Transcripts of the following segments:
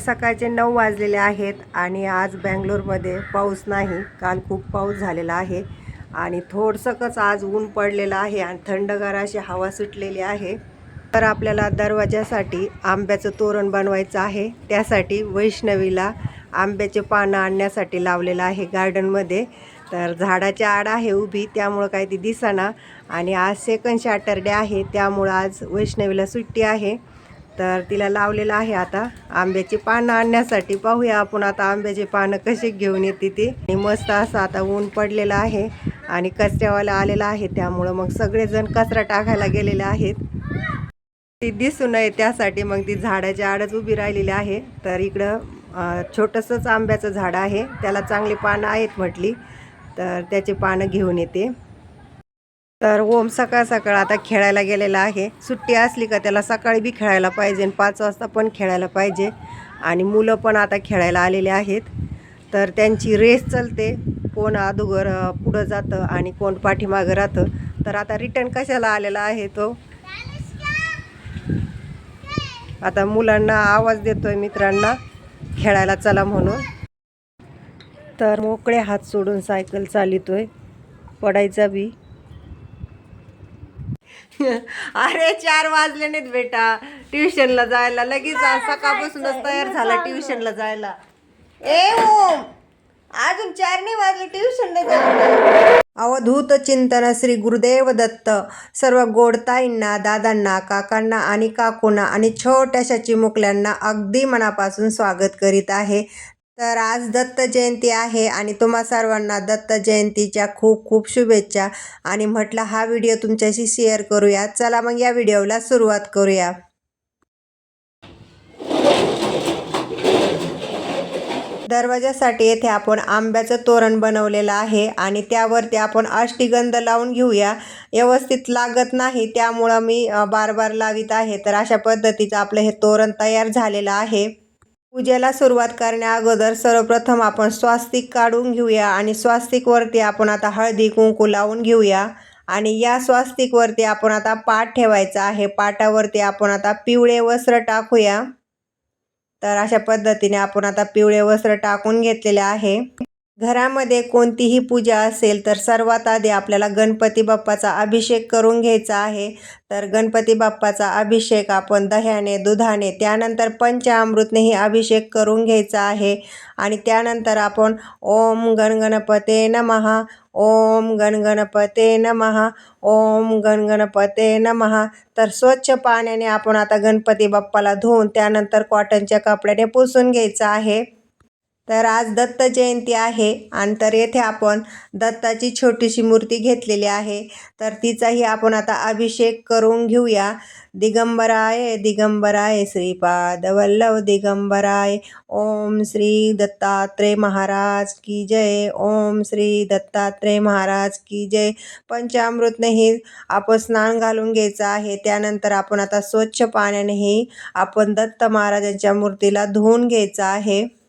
सकाळचे नऊ वाजलेले आहेत आणि आज बँगलोरमध्ये पाऊस नाही. काल खूप पाऊस झालेला आहे आणि थोडसंच आज ऊन पडलेलं आहे आणि थंडगार अशी हवा सुटलेली आहे. तर आपल्याला दरवाजासाठी आंब्याचं तोरण बनवायचं आहे. त्यासाठी वैष्णवीला आंब्याचे पानं आणण्यासाठी लावलेलं आहे गार्डनमध्ये. तर झाडाची आड आहे उभी त्यामुळं काही ती दिसाना. आणि आज सेकंड सॅटरडे आहे त्यामुळं आज वैष्णवीला सुट्टी आहे. तर तिला लावलेलं आहे आता आंब्याची पानं आणण्यासाठी. पाहूया आपण आता आंब्याची पानं कशी घेऊन येते ती. आणि मस्त असं आता ऊन पडलेलं आहे आणि कचऱ्यावाला आलेला आहे. त्यामुळं मग सगळेजण कचरा टाकायला गेलेले आहेत. ती दिसू नये त्यासाठी मग ती झाडाच्या आडच उभी राहिलेली आहे. तर इकडं छोटंसंच आंब्याचं झाड आहे. त्याला चांगली पानं आहेत म्हटली. तर त्याची पानं घेऊन येते. तर ओम सकाळ सकाळ आता खेळायला गेलेला आहे. सुट्टी असली का त्याला सकाळी बी खेळायला पाहिजे आणि पाच वाजता पण खेळायला पाहिजे. आणि मुलं पण आता खेळायला आलेले आहेत. तर त्यांची रेस चालते. कोण अगोदर पुढं जातं आणि कोण पाठीमागं राहतं. तर आता रिटर्न कशाला आलेला आहे तो? आता मुलांना आवाज देतोय मित्रांना. खेळायला चला म्हणून. तर मोकळे हात सोडून सायकल चालितोय. पडायचा बी. अरे चार वाजले नाहीत बेटा. ट्युशनला जायला. लगेच सकाळपासूनच तयार झाला ट्युशनला जायला. ए ओम! अजून चार नाही वाजले ट्युशनला जायला अवधूत चिंतन श्री गुरुदेव दत्त. सर्व गोडताईंना दादांना काकांना आणि काकूंना आणि छोट्याशा चिमुकल्यांना अगदी मनापासून स्वागत करीत आहे. तर आज दत्त जयंती आहे आणि तुम्हा सर्वांना दत्त जयंतीच्या खूप खूप शुभेच्छा. आणि म्हटलं हा व्हिडिओ तुमच्याशी शेअर करूया. चला मग या व्हिडिओला सुरुवात करूया. दरवाजासाठी येथे आपण आंब्याचं तोरण बनवलेलं आहे आणि त्यावरती आपण अष्टीगंध लावून घेऊया. व्यवस्थित लागत नाही त्यामुळं मी बार बार लावित आहे. तर अशा पद्धतीचं आपलं हे तोरण तयार झालेलं आहे. पूजेला सुरुवात करण्या अगोदर सर्वप्रथम आपण स्वास्तिक काढून घेऊया आणि स्वास्तिकवरती आपण आता हळदी कुंकू लावून घेऊया. आणि या स्वास्तिकवरती आपण आता पाठ ठेवायचा आहे. पाटावरती आपण आता पिवळे वस्त्र टाकूया. तर अशा पद्धतीने आपण आता पिवळे वस्त्र टाकून घेतलेले आहे. घरामध्ये कोणतीही पूजा असेल तर सर्वात आधी आपल्याला गणपती बाप्पाचा अभिषेक करून घ्यायचा आहे. तर गणपती बाप्पाचा अभिषेक आपण दह्याने दुधाने त्यानंतर पंचामृतनेही अभिषेक करून घ्यायचा आहे. आणि त्यानंतर आपण ओम गणगणपते नमहा ओम गणगणपते नमहा ओम गणगणपते नमहा तर स्वच्छ पाण्याने आपण आता गणपती बाप्पाला धुवून त्यानंतर कॉटनच्या कपड्याने पुसून घ्यायचं आहे. तर आज दत्त जयंती आहे आणि तर येथे आपण दत्ताची छोटीशी मूर्ती घेतलेली आहे. तर तिचाही आपण आता अभिषेक करून घेऊया. दिगंबराय दिगंबराय श्रीपाद वल्लभ दिगंबराय. ओम श्री दत्तात्रय महाराज की जय. ओम श्री दत्तात्रय महाराज की जय. पंचामृतनेही आपण स्नान घालून घ्यायचं आहे. त्यानंतर आपण आता स्वच्छ पाण्यानेही आपण दत्त महाराजांच्या मूर्तीला धुवून घ्यायचं आहे.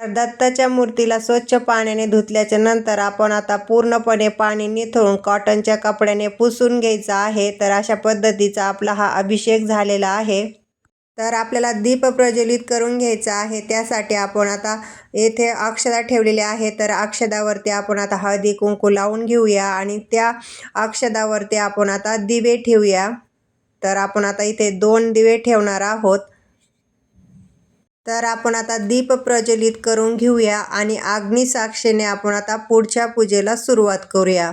तर दत्ताच्या मूर्तीला स्वच्छ पाण्याने धुतल्याच्या नंतर आपण आता पूर्णपणे पाणी निथळून कॉटनच्या कपड्याने पुसून घ्यायचं आहे. तर अशा पद्धतीचा आपला हा अभिषेक झालेला आहे. तर आपल्याला दीप प्रज्वलित करून घ्यायचा आहे. त्यासाठी आपण आता येथे अक्षदा ठेवलेले आहे तर अक्षदावरती आपण आता हळदी कुंकू लावून घेऊया आणि त्या अक्षदावरती आपण आता दिवे ठेवूया. तर आपण आता इथे दोन दिवे ठेवणार आहोत. तर आपण आता दीप प्रज्वलित करून घेऊया आणि अग्निसाक्षीने आपण आता पुढच्या पूजेला सुरुवात करूया.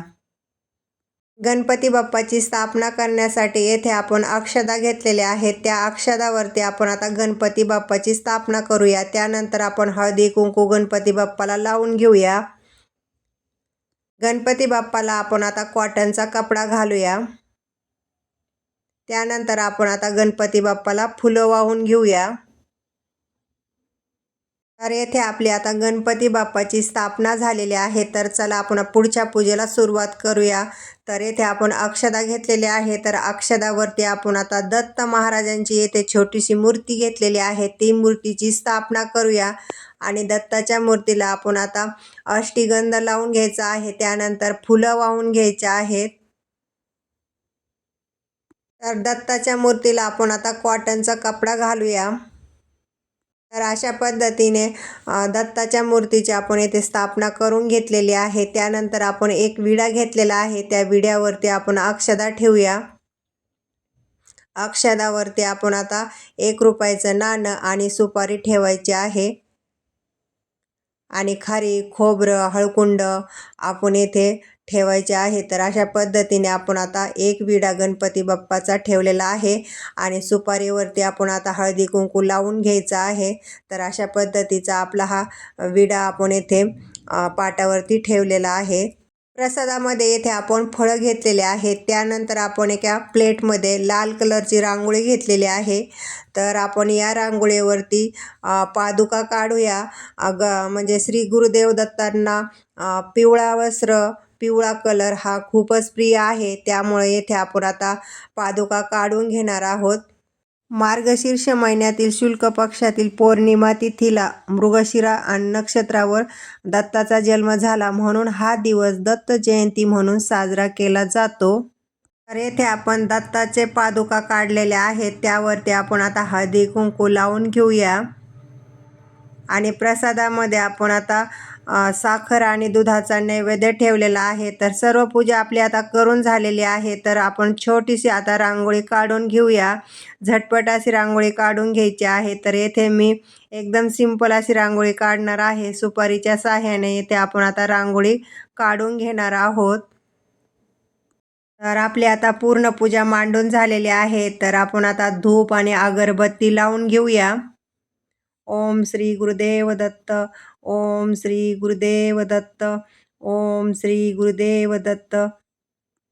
गणपती बाप्पाची स्थापना करण्यासाठी येथे आपण अक्षदा घेतलेल्या आहेत. त्या अक्षदावरती आपण आता गणपती बाप्पाची स्थापना करूया. त्यानंतर आपण हळदी कुंकू गणपती बाप्पाला लावून घेऊया. गणपती बाप्पाला आपण आता कॉटनचा कपडा घालूया. त्यानंतर आपण आता गणपती बाप्पाला फुलं वाहून घेऊया. तर येथे आपली आता गणपती बाप्पाची स्थापना झालेली आहे. तर चला आपण पुढच्या पूजेला सुरुवात करूया. तर येथे आपण अक्षदा घेतलेली आहे तर अक्षदावरती आपण आता दत्त महाराजांची येथे छोटीशी मूर्ती घेतलेली आहे. ती मूर्तीची स्थापना करूया. आणि दत्ताच्या मूर्तीला आपण आता अष्टीगंध लावून घ्यायचा आहे. त्यानंतर फुलं वाहून घ्यायच्या आहेत. तर दत्ताच्या मूर्तीला आपण आता कॉटनचा कपडा घालूया. तर अशा पद्धतीने दत्ताच्या मूर्तीची आपण येथे स्थापना करून घेतलेली आहे. त्यानंतर आपण एक विडा घेतलेला आहे. त्या विड्यावरती आपण अक्षदा ठेवूया. अक्षदावरती आपण आता एक रुपयाचं नाणं आणि सुपारी ठेवायची आहे. आणि खारी खोबरं हळकुंड आपण येथे ठेवायचे आहे. तर अशा पद्धतीने आपण आता एक विडा गणपती बाप्पाचा ठेवलेला आहे आणि सुपारीवरती आपण आता हळदी कुंकू लावून घ्यायचा आहे. तर अशा पद्धतीचा आपला हा विडा आपण येथे पाटावरती ठेवलेला आहे. प्रसादामध्ये येथे आपण फळं घेतलेले आहेत. त्यानंतर आपण एका प्लेटमध्ये लाल कलरची रांगोळी घेतलेली आहे. तर आपण या रांगोळीवरती पादुका काढूया. ग म्हणजे श्री गुरुदेव दत्तांना पिवळा वस्त्र पिवळा कलर हा खूपच प्रिय आहे. त्यामुळे येथे आपण आता पादुका काढून घेणार आहोत. मार्गशीर्ष महिन्यातील शुल्क पक्षातील पौर्णिमा तिथीला मृगशिरा आणि नक्षत्रावर दत्ताचा जन्म झाला म्हणून हा दिवस दत्त जयंती म्हणून साजरा केला जातो. तर येथे आपण दत्ताचे पादुका काढलेल्या आहेत. त्यावरती आपण आता हळदी कुंकू लावून घेऊया. आणि प्रसादामध्ये आपण आता साखर आणि दुधाचा नैवेद्य ठेवलेला आहे. तर सर्व पूजा आपली आता करून झालेली आहे. तर आपण छोटीशी आता रांगोळी काढून घेऊया. झटपट अशी रांगोळी काढून घ्यायची आहे. तर येथे मी एकदम सिंपल अशी रांगोळी काढणार आहे. सुपारीच्या साह्याने येथे आपण आता रांगोळी काढून घेणार आहोत. तर आपली आता पूर्ण पूजा मांडून झालेली आहे. तर आपण आता धूप आणि अगरबत्ती लावून घेऊया. ओम श्री गुरुदेव दत्त ओम श्री गुरुदेव दत्त ओम श्री गुरुदेव दत्त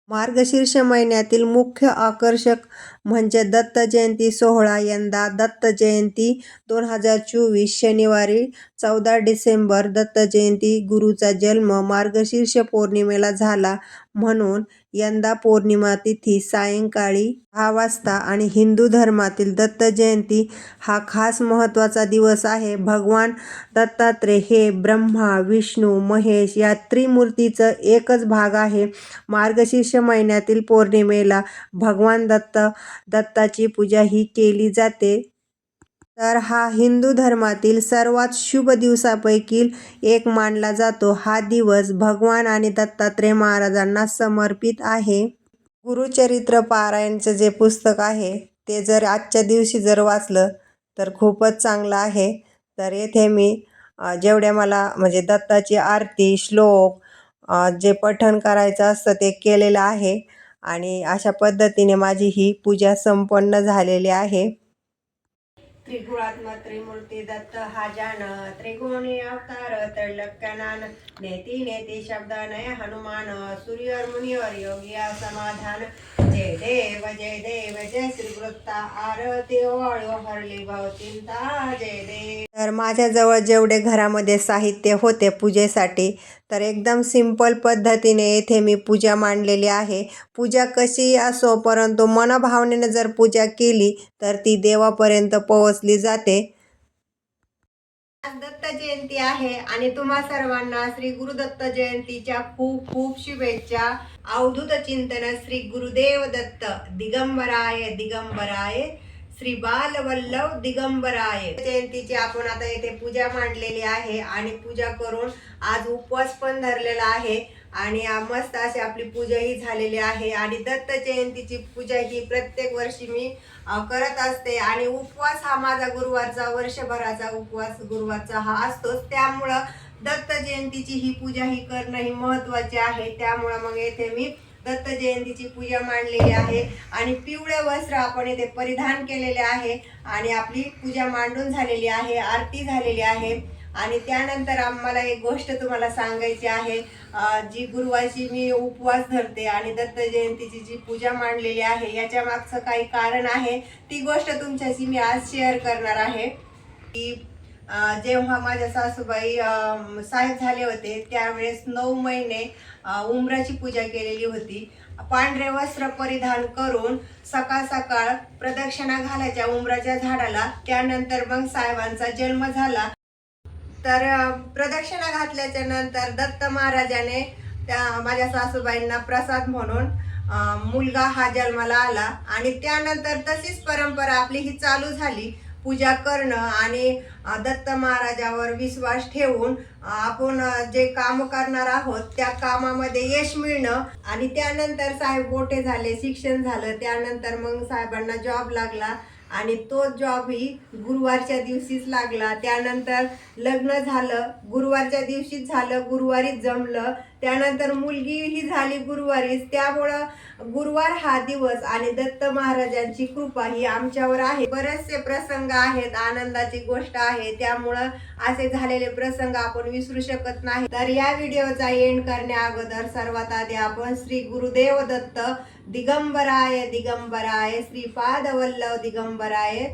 मार्गशीर्ष महिन्यातील मुख्य आकर्षक म्हणजे दत्त जयंती सोहळा यंदा दत्त जयंती दोन हजार चोवीस शनिवारी चौदा डिसेंबर दत्त जयंती गुरुचा जन्म मार्गशीर्ष पौर्णिमेला झाला म्हणून यंदा पौर्णिमा तिथी सायंकाळी दहा वाजता आणि हिंदू धर्मातील दत्त जयंती हा खास महत्त्वाचा दिवस आहे. भगवान दत्तात्रय हे ब्रह्मा विष्णू महेश या त्रिमूर्तीचं एकच भाग आहे. मार्गशीर्ष महिन्यातील पौर्णिमेला भगवान दत्त दत्ताची पूजा ही केली जाते. तर हा हिंदू धर्मातील सर्वात शुभ दिवसापैकी एक मानला जातो. हा दिवस भगवान आणि दत्तात्रय महाराजांना समर्पित आहे. गुरुचरित्र पारायणचं जे पुस्तक आहे ते जर आजच्या दिवशी जर वाचलं तर खूपच चांगलं आहे. तर येथे मी जेवढ्या मला म्हणजे दत्ताची आरती श्लोक जे पठण करायचं असतं ते केलेलं आहे. आणि अशा पद्धतीने माझी ही पूजा संपन्न झालेली आहे. त्रिगुणात्म त्रिमूर्ती दत्त हा जान त्रिगुणी अवतार त्रैलक्यनान नेती नेती शब्द नय हनुमान सूर्य मुनिवर योगिया समाधान जय देव जय देव जय श्री वृत्ता आरती ओवाळो हरली भवचिंता जय देव. तर माझ्याजवळ जेवढे घरामध्ये साहित्य होते पूजेसाठी तर एकदम सिंपल पद्धतीने येथे मी पूजा मांडलेली आहे. पूजा कशीही असो परंतु मनभावनेने जर पूजा केली तर ती देवापर्यंत पोहोचली जाते. दत्त जयंती आहे आणि तुम्हा सर्वांना श्री गुरुदत्त जयंतीच्या खूप खूप शुभेच्छा. अवधूत चिंतन श्री गुरुदेव दत्त दिगंबराय दिगंबराय श्री बालवल्लभ दिगंबराय. जयंतीची आपण आता येथे पूजा मांडलेली आहे आणि पूजा करून आज उपवास पण धरलेला आहे आणि मस्त अशी आपली पूजा ही झालेली आहे आणि दत्त जयंतीची पूजा ही प्रत्येक वर्षी मी करत असते आणि उपवास हा माझा गुरुवारचा वर्षभराचा उपवास गुरुवारचा हा असतोच. त्यामुळं दत्त जयंतीची ही पूजा ही करणं ही महत्वाची आहे. त्यामुळं मग येथे मी दत्त जयंतीची पूजा मांडलेली आहे. आणि पिवळे वस्त्र आपण येथे परिधान केलेले आहे. आणि आपली पूजा मांडून झालेली आहे आरती झालेली आहे. आणि त्यानंतर आम्हाला एक गोष्ट तुम्हाला सांगायची आहे. जी गुरुवारची मी उपवास धरते आणि दत्त जयंतीची जी पूजा मांडलेली आहे याच्या मागचं काही कारण आहे. ती गोष्ट तुमच्याशी मी आज शेअर करणार आहे. की जेव्हा माझ्या सासूबाई साहेब झाले होते त्यावेळेस नऊ महिने उमराची उंबराची पूजा केलेली होती. पांढरे वस्त्र परिधान करून सकाळ सकाळ प्रदक्षिणा घालायच्या उंबराच्या झाडाला. त्यानंतर मग साहेबांचा जन्म झाला. तर प्रदक्षिणा घातल्याच्या नंतर दत्त महाराजाने त्या माझ्या सासूबाईंना प्रसाद म्हणून मुलगा हा जन्माला आला. आणि त्यानंतर तशीच परंपरा आपली ही चालू झाली. पूजा करणं आणि दत्त महाराजावर विश्वास ठेवून आपण जे काम करणार आहोत त्या कामामध्ये यश मिळणं आणि त्यानंतर साहेब मोठे झाले शिक्षण झालं त्यानंतर मग साहेबांना जॉब लागला आणि तो जॉबही गुरुवारच्या दिवशीच लागला. त्यानंतर लग्न झालं गुरुवारच्या दिवशीच झालं गुरुवारीच जमलं त्यानंतर मुलगी ही झाली गुरुवारीच. त्यामुळं गुरुवार हा दिवस आणि दत्त महाराजांची कृपा ही आमच्यावर आहे. बरेचसे प्रसंग आहेत आनंदाची गोष्ट आहे. त्यामुळं असे झालेले प्रसंग आपण विसरू शकत नाही. तर या व्हिडिओचा एंड करण्या अगोदर सर्वात आधी आपण श्री गुरुदेव दत्त दिगंबराय दिगंबराय श्रीपाद वल्लभ दिगंबराय.